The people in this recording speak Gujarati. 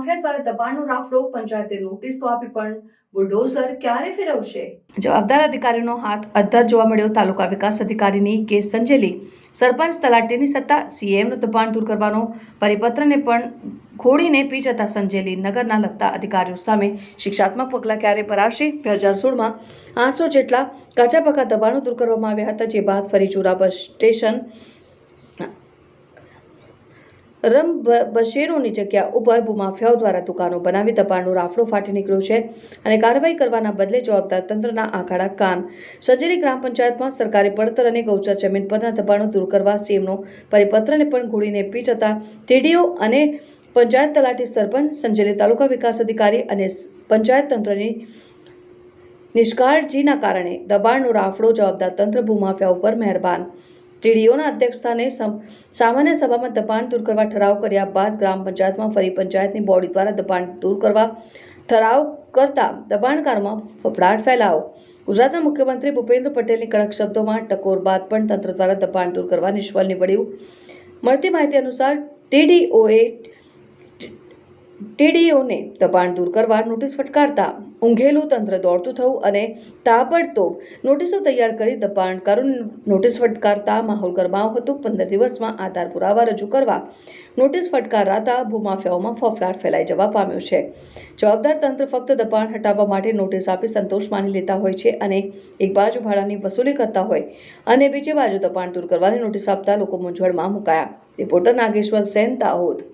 ભૂમાફિયા દ્વારા દબાણનો રાફડો, પંચાયતે નોટિસ તો આપી પણ બુલડોઝર ક્યારે ફેરવશે? જવાબદાર અધિકારીનો હાથ અદ્ધર જોવા મળ્યો. તાલુકા વિકાસ અધિકારીની કેસ સંજેલી. સરપંચ તલાટીની સત્તા સીએમનું દબાણ દૂર કરવાનો પરિપત્રને પણ ખોડીને પી જતા સંજેલી નગરના લગતા અધિકારીઓ સામે શિક્ષાત્મક પગલાં ક્યારે ભરાશે? બે હજાર સોળમાં આઠસો જેટલા કાચા પાકા દબાણો દૂર કરવામાં આવ્યા હતા, જે બાદ ફરી ચોરાબર સ્ટેશન રમ બશેરોની જગ્યા ઉપર ભૂમાફિયાઓ દ્વારા દુકાનો બનાવી દબાણનો રાફડો ફાટી નીકળ્યો છે અને કાર્યવાહી કરવાના બદલે જવાબદાર તંત્રના આંખાડા કાન. સજેલી ગ્રામ પંચાયતમાં સરકારે પડતર અને ગૌચર જમીન પરના દબાણો દૂર કરવા સીએમનો પરિપત્રને પણ ઘોડીને પી જતા ટીડીઓ અને પંચાયત તલાટી સરપંચ, સંજેલી તાલુકા વિકાસ અધિકારી અને પંચાયત તંત્રની નિષ્કાળજીના કારણે દબાણનો રાફડો જવાબદાર તંત્ર ભૂમાફિયા ઉપર મહેરબાન. ટીડીઓના અધ્યક્ષસ્થાને સામાન્ય સભામાં દબાણ દૂર કરવા ઠરાવ કર્યા બાદ ગ્રામ પંચાયતમાં ફરી પંચાયતની બોડી દ્વારા દબાણ દૂર કરવા ઠરાવ કરતા દબાણકારોમાં ફફડાટ ફેલાવો ગુજરાતના મુખ્યમંત્રી ભૂપેન્દ્ર પટેલની કડક શબ્દોમાં ટકોર બાદ પણ તંત્ર દ્વારા દબાણ દૂર કરવા નિષ્ફળ નીવડ્યું. મળતી માહિતી અનુસાર ટીડીઓએ ટીડીઓને દબાણ દૂર કરવા નોટિસ ફટકારતા ઊંઘેલું તંત્ર દોડતું થયું અને તાબડતોબ નોટિસો તૈયાર કરી દબાણકારોને નોટિસ ફટકારતા માહોલ ગરમાયો હતો. પંદર દિવસમાં આધાર પુરાવા રજૂ કરવા નોટિસ ફટકારાતા ભૂમાફિયાઓમાં ફફડાટ ફેલાઈ જવા પામ્યો છે. જવાબદાર તંત્ર ફક્ત દબાણ હટાવવા માટે નોટિસ આપી સંતોષ માની લેતા હોય છે અને એક બાજુ ભાડાની વસૂલી કરતા હોય અને બીજી બાજુ દબાણ દૂર કરવાની નોટિસ આપતા લોકો મૂંઝવણમાં મુકાયા. રિપોર્ટર નાગેશ્વર સેન દાહોદ.